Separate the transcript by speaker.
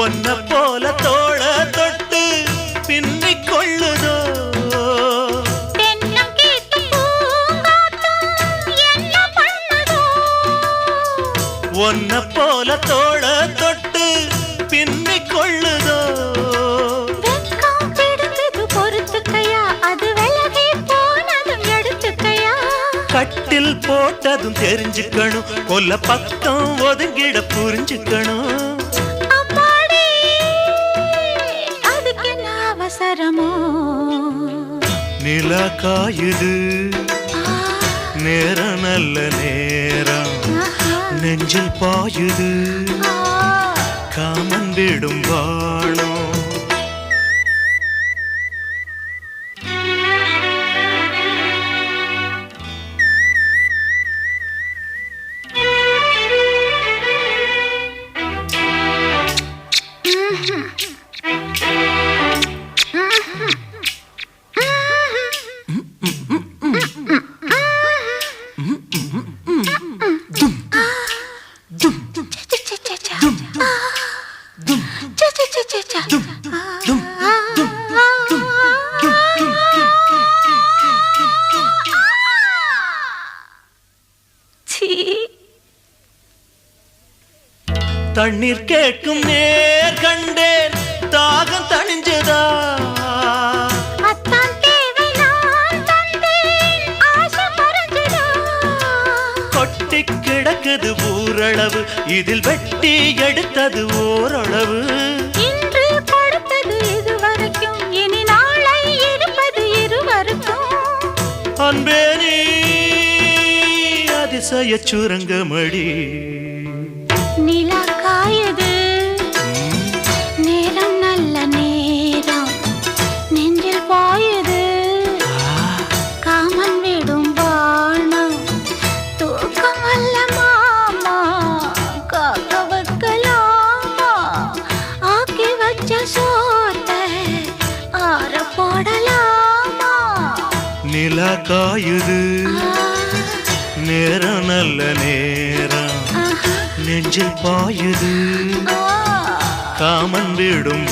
Speaker 1: ஒன்ன போல தோழ தொட்டு பின்னிக் கொள்ளுதோ?
Speaker 2: ஒன்ன போல தோழ தொட்டு பின்னிக் கொள்ளுதோ?
Speaker 1: கட்டில் போட்டதும் தெரிஞ்சுக்கணும். கொல்ல பக்கம் ஒதுங்கிட புரிஞ்சுக்கணும்.
Speaker 2: அவசரமோ?
Speaker 1: நிலா காயுது நேரம் நல்ல நேரம் நெஞ்சில் பாயுது. காமன் விடும் வாணம் தண்ணீர் கேட்கும் நேர் கண்டேன் தாகம் தணிஞ்சதா கொட்டி கிடக்குது ஊரளவு இதில் வெட்டி எடுத்தது ஓரளவு அன்பே அதிசய சுரங்கமடி.
Speaker 2: நிலா காயது
Speaker 1: நிலா காயுது. நேரம் நல்ல நேரம் நெஞ்சில் பாயுது. காமன் விடும்